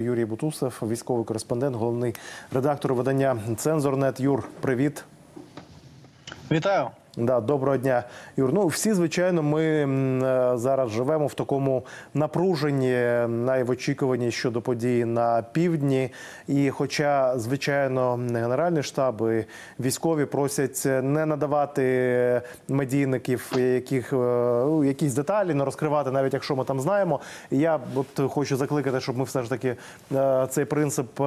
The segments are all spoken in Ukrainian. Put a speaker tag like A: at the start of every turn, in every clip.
A: Юрій Бутусов, військовий кореспондент, головний редактор видання Цензорнет. Юр, привіт.
B: Вітаю.
A: Да, доброго дня, Юр. Ну всі, звичайно, ми е, зараз живемо в такому напруженні, найвочікуванні щодо подій на півдні. І, хоча, звичайно, генеральний штаб і військові просять не надавати медійників яких, е, ну, якісь деталі, не розкривати, навіть якщо ми там знаємо. Я от хочу закликати, щоб ми все ж таки е, цей принцип,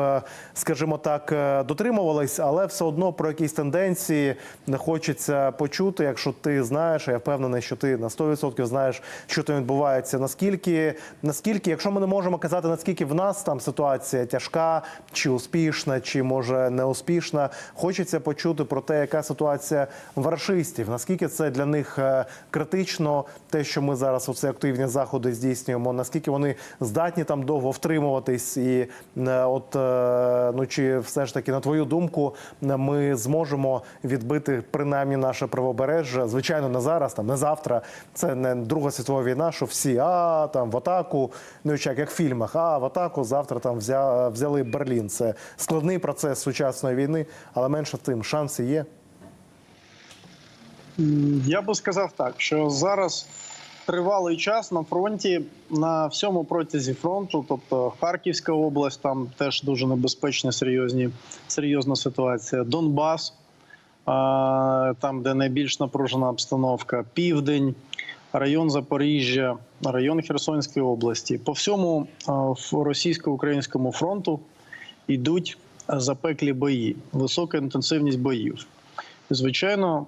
A: скажімо так, дотримувались, але все одно про якісь тенденції не хочеться почути, якщо ти знаєш, я впевнений, що ти на 100% знаєш, що там відбувається. Наскільки, наскільки, якщо ми не можемо казати, наскільки в нас там ситуація тяжка, чи успішна, чи може не успішна, хочеться почути про те, яка ситуація в рашистів, наскільки це для них е, критично, те, що ми зараз оце активні заходи здійснюємо, наскільки вони здатні там довго втримуватись, і е, от е, ну чи все ж таки, на твою думку, ми зможемо відбити принаймні наше правобережжя. Звичайно, не зараз, там не завтра. Це не Друга світова війна, що всі а там в атаку, ну як, як в фільмах, а в атаку завтра там взя, взяли Берлін. Це складний процес сучасної війни, але менше тим шанси є.
B: Я би сказав так, що зараз тривалий час на фронті на всьому протязі фронту, тобто Харківська область, там теж дуже небезпечна, серйозні, серйозна ситуація. Донбас, там, де найбільш напружена обстановка, Південь, район Запоріжжя, район Херсонської області. По всьому російсько-українському фронту йдуть запеклі бої, висока інтенсивність боїв. Звичайно,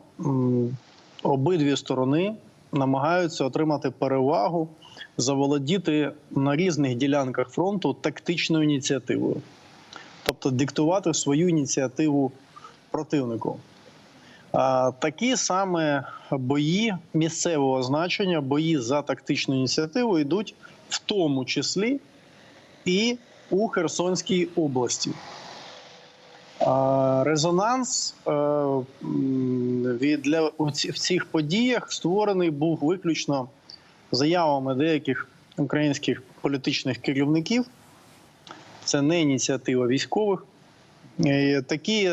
B: обидві сторони намагаються отримати перевагу, заволодіти на різних ділянках фронту тактичною ініціативою, тобто диктувати свою ініціативу противнику. Такі саме бої місцевого значення, бої за тактичну ініціативу йдуть в тому числі і у Херсонській області. Резонанс е, для в цих подіях створений був виключно заявами деяких українських політичних керівників. Це не ініціатива військових. Е, Такі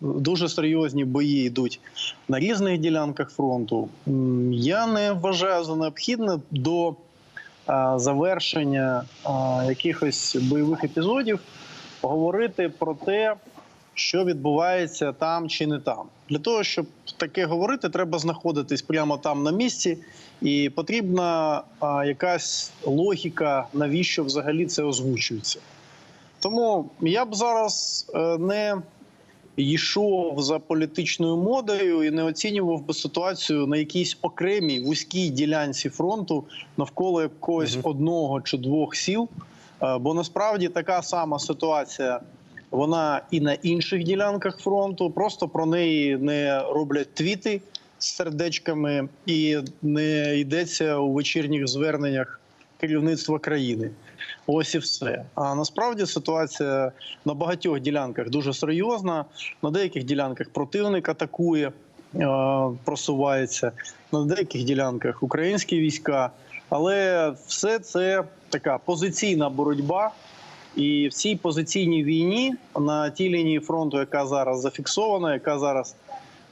B: дуже серйозні бої йдуть на різних ділянках фронту. Я не вважаю за необхідне до завершення якихось бойових епізодів говорити про те, що відбувається там чи не там. Для того, щоб таке говорити, треба знаходитись прямо там на місці, і потрібна якась логіка, навіщо взагалі це озвучується. Тому я б зараз е, не йшов за політичною модою і не оцінював би ситуацію на якійсь окремій вузькій ділянці фронту навколо якогось
A: Мгм.
B: одного чи двох сіл. Е, Бо насправді така сама ситуація. Вона і на інших ділянках фронту. Просто про неї не роблять твіти з сердечками, і не йдеться у вечірніх зверненнях керівництва країни. Ось і все. А насправді ситуація на багатьох ділянках дуже серйозна. На деяких ділянках противник атакує, е, просувається, на деяких ділянках українські війська. Але все це така позиційна боротьба. І в цій позиційній війні на тій лінії фронту, яка зараз зафіксована, яка зараз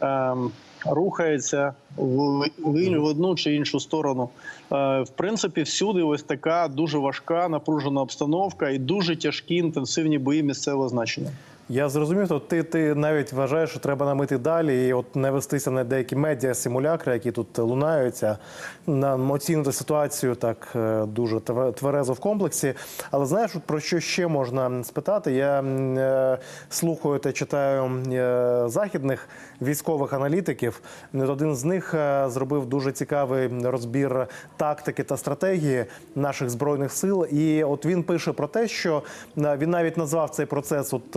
B: ем, рухається в, одну чи іншу сторону, е, в принципі, всюди ось така дуже важка напружена обстановка і дуже тяжкі інтенсивні бої місцевого значення.
A: Я зрозумів, то ти, ти навіть вважаєш, що треба намити далі і от не вестися на деякі медіа симулякри, які тут лунаються, нам оцінити ситуацію так е, дуже тв- тверезо в комплексі. Але знаєш, про що ще можна спитати? Я е, слухаю та читаю е, західних військових аналітиків. Один з них е, зробив дуже цікавий розбір тактики та стратегії наших збройних сил. І от він пише про те, що е, він навіть назвав цей процес от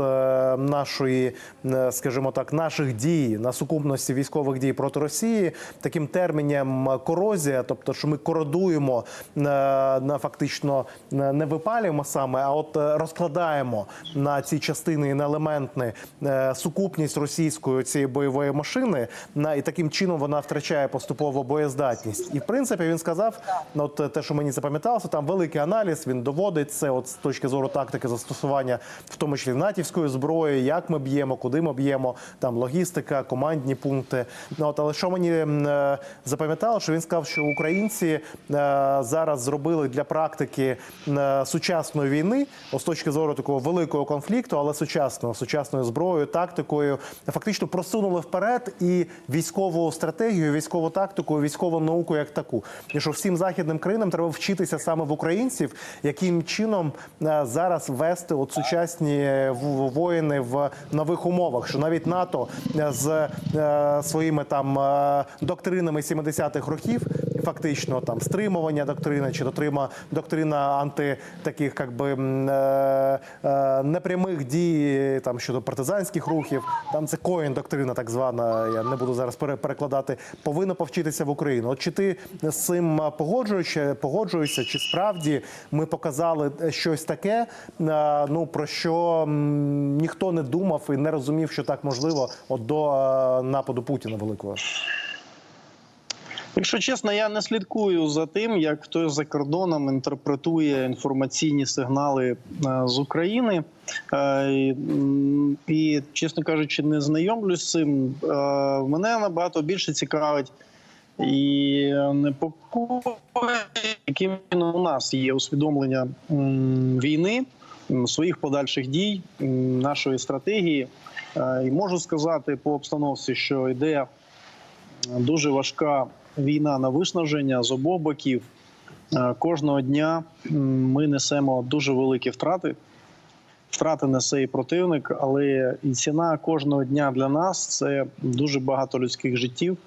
A: нашої, е, скажімо так, наших дій на сукупності військових дій проти Росії таким терміном корозія, тобто, що ми кородуємо е, на фактично не випалюємо саме, а от е, розкладаємо на ці частини і на елементи е, сукупність російської цієї бойової машини, на і таким чином вона втрачає поступово боєздатність. І в принципі він сказав, ну, от те, що мені запам'яталося, там великий аналіз. Він доводить це, от з точки зору тактики застосування, в тому числі натівської зброї, як ми б'ємо, куди ми б'ємо, там логістика, командні пункти. Ну от але що мені е, запам'ятало, що він сказав, що українці е, зараз зробили для практики е, сучасної війни, з точки зору такого великого конфлікту, але сучасного, сучасною зброєю, тактикою, фактично просунули вперед і військову стратегію, військову тактику, військову науку як таку. І що всім західним країнам треба вчитися саме в українців, яким чином зараз вести от сучасні е, воїни в нових умовах. Що навіть НАТО е, з е, своїми там е, доктринами 70-х років, фактично там стримування доктрини чи дотрима доктрина анти таких, як би е, е, непрямих дій там щодо партизанських рухів. Там це коін доктрина, так звана. Я не буду зараз пере- перекладати. Повинно повчитися в Україну. От чи ти з цим погоджуєшся, погоджуєшся, чи справді ми показали щось таке, е, ну про що ніхто не думав і не розумів, що так можливо, от до е, нападу Путіна великого.
B: Якщо чесно, я не слідкую за тим, як хтось за кордоном інтерпретує інформаційні сигнали е, з України. Е, і, чесно кажучи, не знайомлюсь з цим. Е, Мене набагато більше цікавить і непокоїть, яким у нас є усвідомлення війни, своїх подальших дій, нашої стратегії. І можу сказати по обстановці, що йде дуже важка війна на виснаження з обох боків. Е, Кожного дня ми несемо дуже великі втрати. Втрати несе і противник, але і ціна кожного дня для нас це дуже багато людських життів,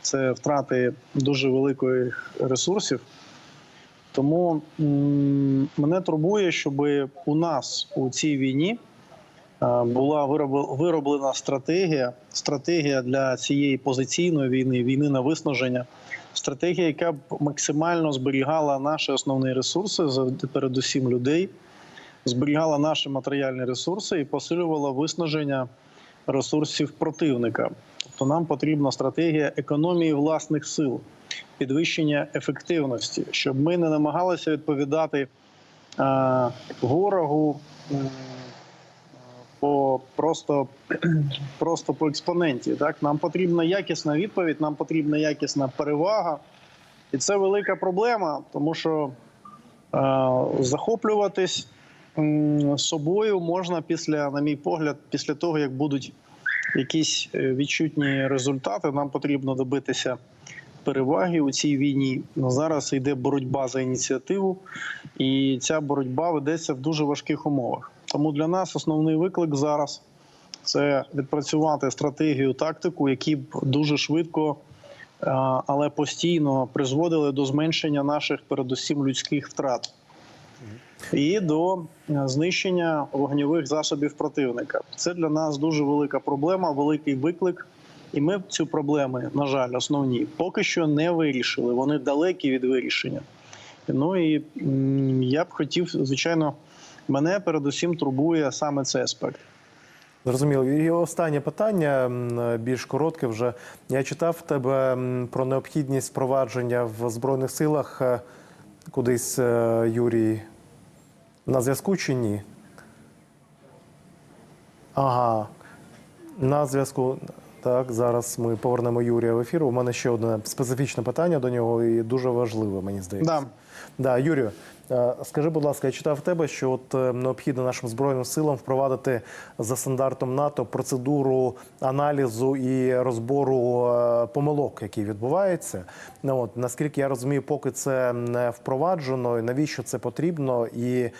B: це втрати дуже великих ресурсів. Тому мене турбує, щоб у нас у цій війні була вироб- вироблена стратегія, стратегія для цієї позиційної війни, війни на виснаження, стратегія, яка б максимально зберігала наші основні ресурси, передусім людей, зберігала наші матеріальні ресурси і посилювала виснаження ресурсів противника. Тобто нам потрібна стратегія економії власних сил, підвищення ефективності, щоб ми не намагалися відповідати е, ворогу. По просто, просто по експоненті. Так нам потрібна якісна відповідь, нам потрібна якісна перевага, і це велика проблема, тому що е, захоплюватись собою можна після, на мій погляд, після того як будуть якісь е, відчутні результати. Нам потрібно добитися переваги у цій війні. Ну, Зараз йде боротьба за ініціативу, і ця боротьба ведеться в дуже важких умовах. Тому для нас основний виклик зараз це відпрацювати стратегію, тактику, які б дуже швидко, е, але постійно призводили до зменшення наших, передусім, людських втрат. І до е, знищення вогньових засобів противника. Це для нас дуже велика проблема, великий виклик. І ми цю проблеми, на жаль, основні, поки що не вирішили. Вони далекі від вирішення. Ну і я б хотів, звичайно, мене передусім турбує саме цей аспект.
A: Зрозуміло. І останнє питання більш коротке. Вже я читав тебе про необхідність впровадження в збройних силах е, кудись е, Юрій на зв'язку чи ні? Ага, на зв'язку. Так, зараз ми повернемо Юрія в ефір. У мене ще одне специфічне питання до нього і дуже важливе, мені здається.
B: Да.
A: Да, Юрію, скажи, будь ласка, я читав тебе, що от е, необхідно нашим збройним силам впровадити за стандартом НАТО процедуру аналізу і розбору е, помилок, які відбуваються. Ну от наскільки я розумію, поки це не впроваджено, і навіщо це потрібно, і е,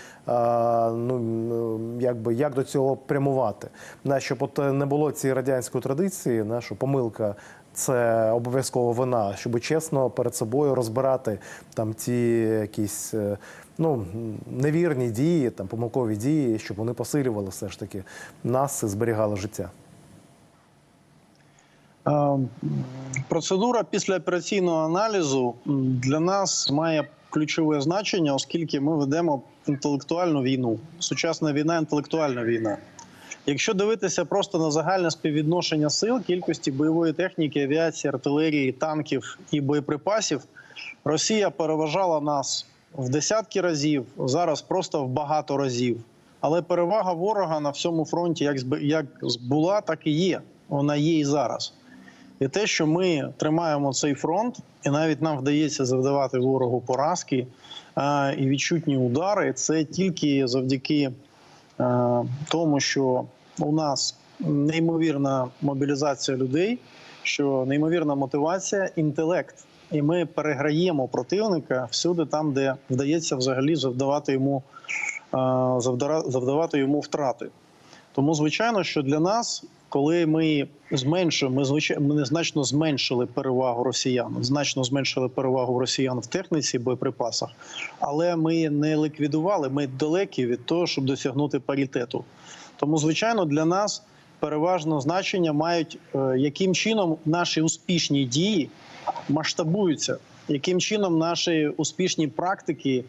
A: ну якби як до цього прямувати, На, щоб от не було цієї радянської традиції, на що помилка це обов'язково вина, щоб чесно перед собою розбирати там ті якісь е, ну невірні дії, там помилкові дії, щоб вони посилювали все ж таки нас і зберігали життя.
B: Е, Процедура післяопераційного аналізу для нас має ключове значення, оскільки ми ведемо інтелектуальну війну. Сучасна війна інтелектуальна війна. Якщо дивитися просто на загальне співвідношення сил, кількості бойової техніки, авіації, артилерії, танків і боєприпасів, Росія переважала нас в десятки разів, зараз просто в багато разів. Але перевага ворога на всьому фронті, як як була, так і є. Вона є і зараз. І те, що ми тримаємо цей фронт, і навіть нам вдається завдавати ворогу поразки е, і відчутні удари, це тільки завдяки тому, що у нас неймовірна мобілізація людей, що неймовірна мотивація, інтелект. І ми переграємо противника всюди, там, де вдається взагалі завдавати йому, е, завдавати йому втрати. Тому, звичайно, що для нас, коли ми зменшуємо, ми значно зменшили перевагу росіян, значно зменшили перевагу росіян в техніці, боєприпасах, але ми не ліквідували. Ми далекі від того, щоб досягнути паритету. Тому, звичайно, для нас переважно значення мають, е, яким чином наші успішні дії масштабуються, яким чином наші успішні практики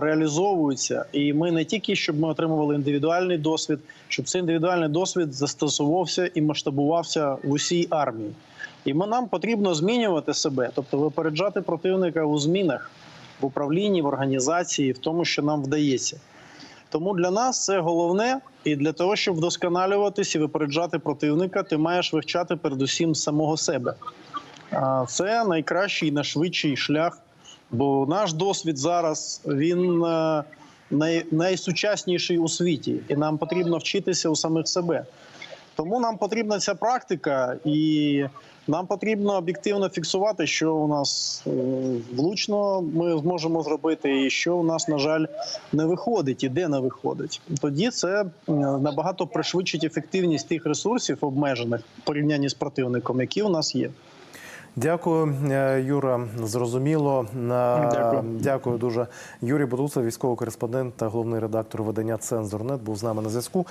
B: реалізовуються. І ми не тільки щоб ми отримували індивідуальний досвід, щоб цей індивідуальний досвід застосовувався і масштабувався в усій армії. І ми нам потрібно змінювати себе, тобто випереджати противника у змінах в управлінні, в організації, в тому, що нам вдається. Тому для нас це головне, і для того, щоб вдосконалюватись і випереджати противника, ти маєш вивчати передусім самого себе. Це найкращий і найшвидший шлях. Бо наш досвід зараз він е, най, найсучасніший у світі, і нам потрібно вчитися у самих себе. Тому нам потрібна ця практика, і нам потрібно об'єктивно фіксувати, що у нас е, влучно ми зможемо зробити, і що у нас, на жаль, не виходить, і де не виходить. Тоді це е, набагато пришвидшить ефективність тих ресурсів обмежених в порівнянні з противником, які у нас є.
A: Дякую, е, Юра. Зрозуміло.
B: Дякую.
A: Дякую дуже. Юрій Бутуцев, військовий кореспондент та головний редактор видання Цензорнет, був з нами на зв'язку.